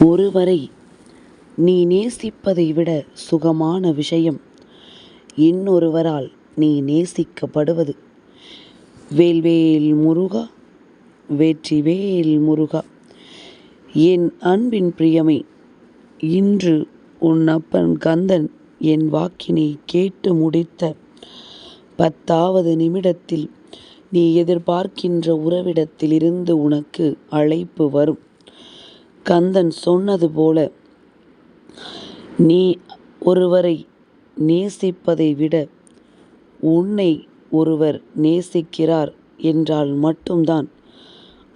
ஒருவரை நீ நேசிப்பதை விட சுகமான விஷயம் இன்னொருவரால் நீ நேசிக்கப்படுவது. வேல்வேல் முருகா வேற்றிவேல் முருகா என் அன்பின் பிரியமே இன்று உன் அப்பன் கந்தன் என் வாக்கினை கேட்டு முடித்த பத்தாவது நிமிடத்தில் நீ எதிர்பார்க்கின்ற உறவிடத்திலிருந்து உனக்கு அழைப்பு வரும். கந்தன் சொன்னது போல நீ ஒருவரை நேசிப்பதை விட உன்னை ஒருவர் நேசிக்கிறார் என்றால் மட்டும்தான்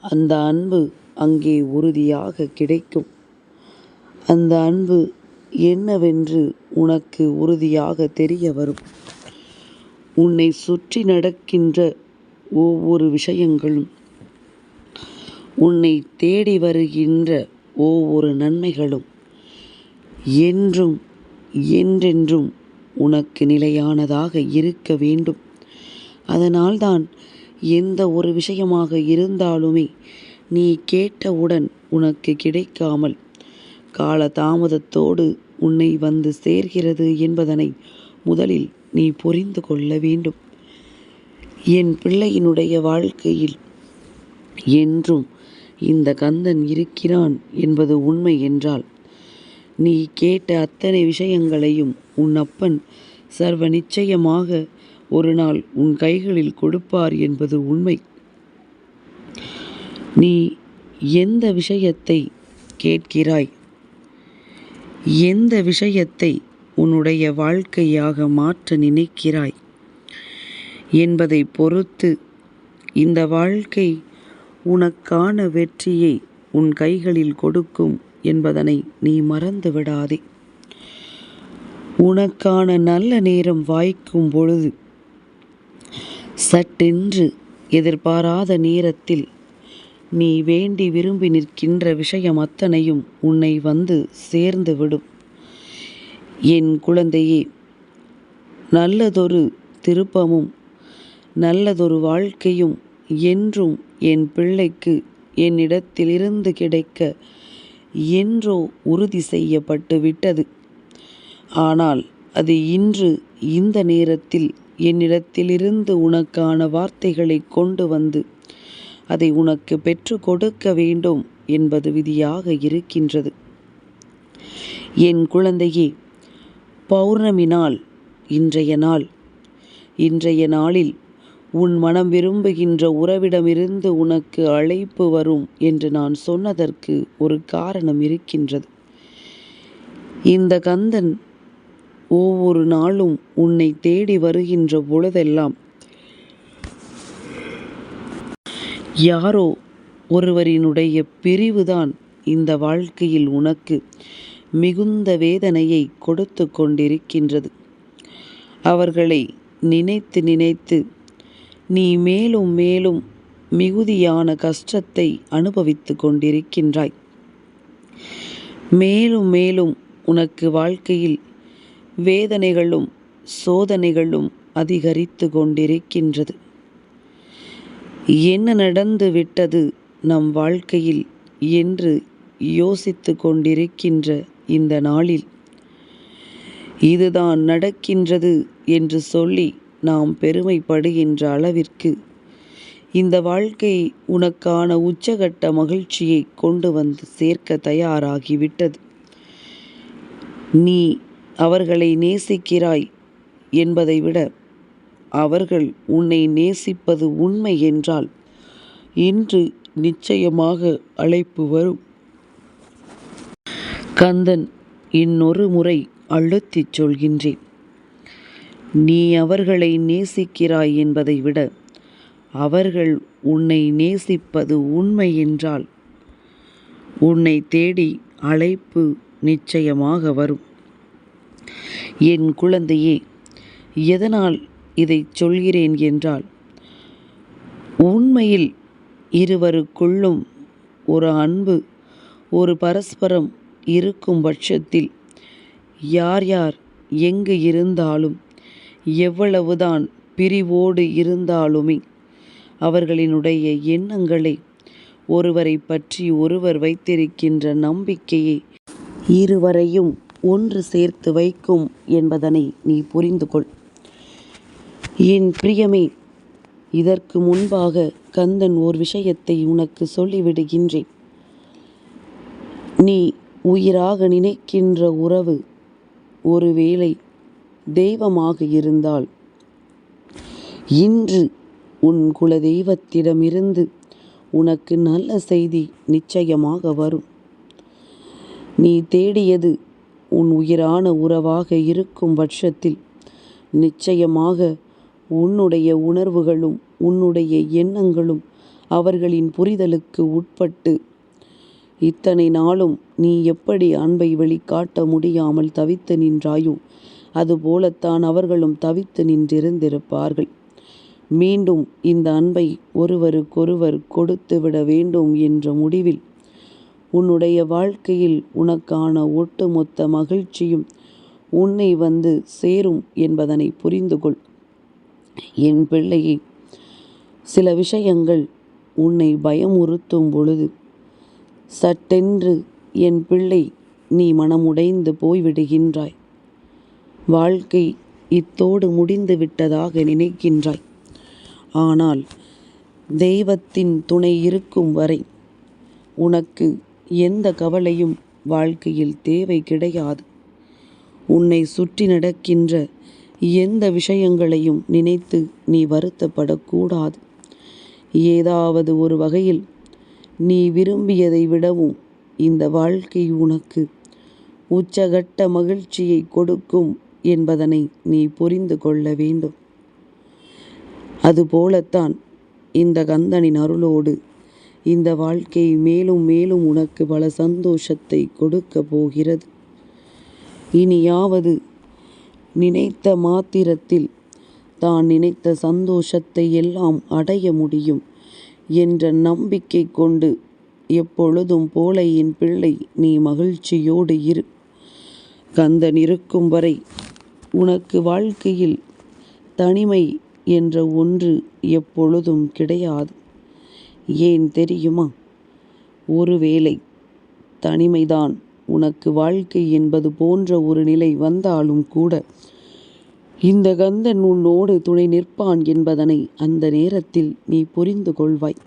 அந்த அன்பு அங்கே உறுதியாக கிடைக்கும். அந்த அன்பு என்னவென்று உனக்கு உறுதியாக தெரிய வரும். உன்னை சுற்றி நடக்கின்ற ஒவ்வொரு விஷயங்களும் உன்னை தேடி வருகின்ற ஒவ்வொரு நன்மைகளும் என்றும் என்றென்றும் உனக்கு நிலையானதாக இருக்க வேண்டும். அதனால்தான் எந்த ஒரு விஷயமாக இருந்தாலுமே நீ கேட்டவுடன் உனக்கு கிடைக்காமல் கால தாமதத்தோடு உன்னை வந்து சேர்கிறது என்பதனை முதலில் நீ புரிந்து கொள்ள வேண்டும். என் பிள்ளையினுடைய வாழ்க்கையில் என்றும் இந்த கந்தன் இருக்கிறான் என்பது உண்மை என்றால் நீ கேட்ட அத்தனை விஷயங்களையும் உன் அப்பன் சர்வ நிச்சயமாக ஒரு நாள் உன் கைகளில் கொடுப்பார் என்பது உண்மை. நீ எந்த விஷயத்தை கேட்கிறாய்? எந்த விஷயத்தை உன்னுடைய வாழ்க்கையாக மாற்ற நினைக்கிறாய்? என்பதை பொறுத்து இந்த வாழ்க்கை உனக்கான வெற்றியை உன் கைகளில் கொடுக்கும் என்பதனை நீ மறந்து விடாதே. உனக்கான நல்ல நேரம் வாய்க்கும் பொழுது சட்டென்று எதிர்பாராத நேரத்தில் நீ வேண்டி விரும்பி நிற்கின்ற விஷயம் அத்தனையும் உன்னை வந்து சேர்ந்து விடும். என் குழந்தையே நல்லதொரு திருப்பமும் நல்லதொரு வாழ்க்கையும் என்றும் என் பிள்ளைக்கு என்னிடத்திலிருந்து கிடைக்க என்றோ உறுதி செய்யப்பட்டு விட்டது. ஆனால் அது இன்று இந்த நேரத்தில் என்னிடத்திலிருந்து உனக்கான வார்த்தைகளை கொண்டு வந்து அதை உனக்கு பெற்று கொடுக்க வேண்டும் என்பது விதியாக இருக்கின்றது. என் குழந்தையே பௌர்ணமி நாள் இன்றைய நாள். இன்றைய நாளில் உன் மனம் விரும்புகின்ற உறவிடமிருந்து உனக்கு அழைப்பு வரும் என்று நான் சொன்னதற்கு ஒரு காரணம் இருக்கின்றது. இந்த கந்தன் ஒவ்வொரு நாளும் உன்னை தேடி வருகின்ற பொழுதெல்லாம் யாரோ ஒருவரினுடைய பிரிவுதான் இந்த வாழ்க்கையில் உனக்கு மிகுந்த வேதனையை கொடுத்து கொண்டிருக்கின்றது. அவர்களை நினைத்து நினைத்து நீ மேலும் மேலும் மிகுதியான கஷ்டத்தை அனுபவித்து கொண்டிருக்கின்றாய். மேலும் மேலும் உனக்கு வாழ்க்கையில் வேதனைகளும் சோதனைகளும் அதிகரித்து கொண்டிருக்கின்றது. என்ன நடந்து விட்டது நம் வாழ்க்கையில் என்று யோசித்து கொண்டிருக்கின்ற இந்த நாளில் இதுதான் நடக்கின்றது என்று சொல்லி நாம் பெருமைப்படுகின்ற அளவிற்கு இந்த வாழ்க்கை உனக்கான உச்சகட்ட மகிழ்ச்சியை கொண்டு வந்து சேர்க்க தயாராகிவிட்டது நீ அவர்களை நேசிக்கிறாய் என்பதை விட அவர்கள் உன்னை நேசிப்பது உண்மை என்றால் இன்று நிச்சயமாக அழைப்பு வரும். கந்தன் இன்னொரு முறை அழுத்திச் சொல்கின்றேன். நீ அவர்களை நேசிக்கிறாய் என்பதை விட அவர்கள் உன்னை நேசிப்பது உண்மை என்றால் உன்னை தேடி அழைப்பு நிச்சயமாக வரும். என் குழந்தையே எதனால் இதைச் சொல்கிறேன் என்றால் உண்மையில் இருவருக்குள்ளும் ஒரு அன்பு ஒரு பரஸ்பரம் இருக்கும் பட்சத்தில் யார் யார் எங்கு இருந்தாலும் எவ்வளவுதான் பிரிவோடு இருந்தாலுமே அவர்களினுடைய எண்ணங்களை ஒருவரைப் பற்றி ஒருவர் வைத்திருக்கின்ற நம்பிக்கையே இருவரையும் ஒன்று சேர்த்து வைக்கும் என்பதனை நீ புரிந்து கொள் என் பிரியமே இதற்கு முன்பாக கந்தன் ஓர் விஷயத்தை உனக்கு சொல்லிவிடுகின்றேன். நீ உயிராக நினைக்கின்ற உறவு ஒருவேளை தெய்வமாக இருந்தால் இன்று உன் குல தெய்வத்திடமிருந்து உனக்கு நல்ல செய்தி நிச்சயமாக வரும். நீ தேடியது உன் உயிரான உறவாக இருக்கும் பட்சத்தில் நிச்சயமாக உன்னுடைய உணர்வுகளும் உன்னுடைய எண்ணங்களும் அவர்களின் புரிதலுக்கு உட்பட்டு இத்தனை நாளும் நீ எப்படி அன்பை வெளிக்காட்ட முடியாமல் தவித்து நின்றாயோ அதுபோலத்தான் அவர்களும் தவித்து நின்றிருந்திருப்பார்கள். மீண்டும் இந்த அன்பை ஒருவருக்கொருவர் கொடுத்து விட வேண்டும் என்ற முடிவில் உன்னுடைய வாழ்க்கையில் உனக்கான ஒட்டுமொத்த மகிழ்ச்சியும் உன்னை வந்து சேரும் என்பதனை புரிந்து கொள் என் பிள்ளையை சில விஷயங்கள் உன்னை பயமுறுத்தும் பொழுது சட்டென்று என் பிள்ளை நீ மனமுடைந்து போய்விடுகின்றாய். வாழ்க்கை இத்தோடு முடிந்து விட்டதாக நினைக்கின்றாய். ஆனால் தெய்வத்தின் துணை இருக்கும் வரை உனக்கு எந்த கவலையும் வாழ்க்கையில் தேவை கிடையாது. உன்னை சுற்றி நடக்கின்ற எந்த விஷயங்களையும் நினைத்து நீ வருத்தப்படக்கூடாது. ஏதாவது ஒரு வகையில் நீ விரும்பியதை விடவும் இந்த வாழ்க்கை உனக்கு உச்சகட்ட மகிழ்ச்சியை கொடுக்கும் என்பதனை நீ புரிந்து கொள்ள வேண்டும். அதுபோலத்தான் இந்த கந்தனின் அருளோடு இந்த வாழ்க்கை மேலும் மேலும் உனக்கு பல சந்தோஷத்தை கொடுக்க போகிறது. இனியாவது நினைத்த மாத்திரத்தில் தான் நினைத்த சந்தோஷத்தை எல்லாம் அடைய முடியும் என்ற நம்பிக்கை கொண்டு எப்பொழுதும் போல என் பிள்ளை நீ மகிழ்ச்சியோடு இரு. கந்தன் இருக்கும் வரை உனக்கு வாழ்க்கையில் தனிமை என்ற ஒன்று எப்பொழுதும் கிடையாது. ஏன் தெரியுமா? ஒருவேளை தனிமைதான் உனக்கு வாழ்க்கை என்பது போன்ற ஒரு நிலை வந்தாலும் கூட இந்த கந்தன் உன்னோடு துணை நிற்பான் என்பதனை அந்த நேரத்தில் நீ புரிந்து கொள்வாய்.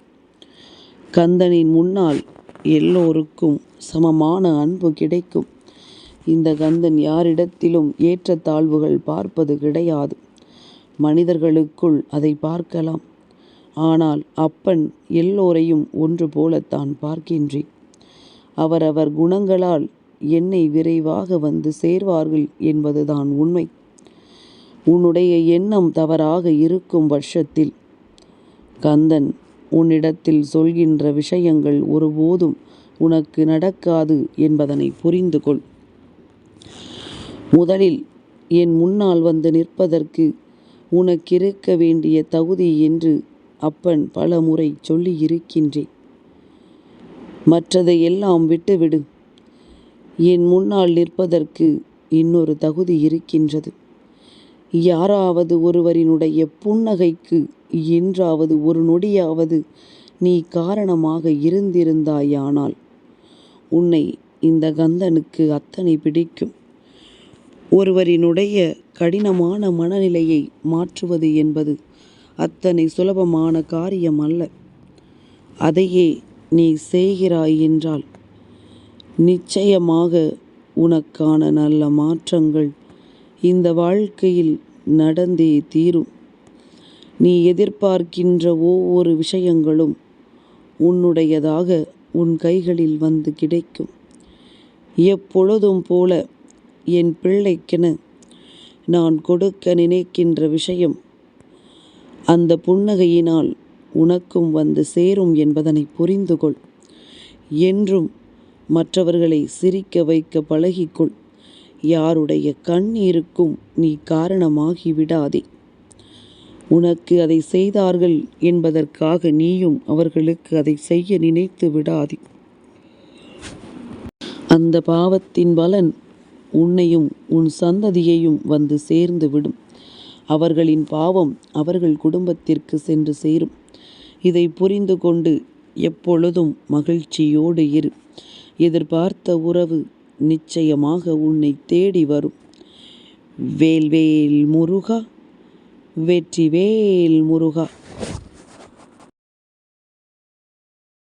கந்தனின் முன்னால் எல்லோருக்கும் சமமான அன்பு கிடைக்கும். இந்த கந்தன் யாரிடத்திலும் ஏற்றத்தாழ்வுகள் பார்ப்பது கிடையாது. மனிதர்களுக்குள் அதை பார்க்கலாம். ஆனால் அப்பன் எல்லோரையும் ஒன்று போலத்தான் பார்க்கின்றேன் அவரவர் குணங்களால் என்னை விரைவாக வந்து சேர்வார்கள் என்பதுதான் உண்மை. உன்னுடைய எண்ணம் தவறாக இருக்கும் பட்சத்தில் கந்தன் உன்னிடத்தில் சொல்கின்ற விஷயங்கள் ஒருபோதும் உனக்கு நடக்காது என்பதனை புரிந்து கொள் முதலில் என் முன்னால் வந்து நிற்பதற்கு உனக்கிருக்க வேண்டிய தகுதி என்று அப்பன் பல முறை சொல்லி இருக்கின்றேன் மற்றதை எல்லாம் விட்டுவிடு. என் முன்னால் நிற்பதற்கு இன்னொரு தகுதி இருக்கின்றது. யாராவது ஒருவரினுடைய புன்னகைக்கு என்றாவது ஒரு நொடியாவது நீ காரணமாக இருந்திருந்தாயானால் உன்னை இந்த கந்தனுக்கு அத்தனை பிடிக்கும். ஒருவரினுடைய கடினமான மனநிலையை மாற்றுவது என்பது அத்தனை சுலபமான காரியம் அல்ல அதையே நீ செய்கிறாய் என்றால் நிச்சயமாக உனக்கான நல்ல மாற்றங்கள் இந்த வாழ்க்கையில் நடந்தே தீரும். நீ எதிர்பார்க்கின்ற ஒவ்வொரு விஷயங்களும் உன்னுடையதாக உன் கைகளில் வந்து கிடைக்கும். எப்பொழுதும் போல என் பிள்ளைக்கென நான் கொடுக்க நினைக்கின்ற விஷயம் அந்த புன்னகையினால் உனக்கும் வந்து சேரும் என்பதனை புரிந்து கொள் என்றும் மற்றவர்களை சிரிக்க வைக்க பழகிக்கொள். யாருடைய கண்ணீருக்கும் நீ காரணமாகி விடாதே உனக்கு அதை செய்தார்கள் என்பதற்காக நீயும் அவர்களுக்கு அதை செய்ய நினைத்து விடாதே. அந்த பாவத்தின் பலன் உன்னையும் உன் சந்ததியையும் வந்து சேர்ந்து விடும். அவர்களின் பாவம் அவர்கள் குடும்பத்திற்கு சென்று சேரும். இதை புரிந்து கொண்டு எப்பொழுதும் மகிழ்ச்சியோடு இரு. எதிர்பார்த்த உறவு நிச்சயமாக உன்னை தேடி வரும். வேல்வேல் முருகா வெற்றிவேல் முருகா.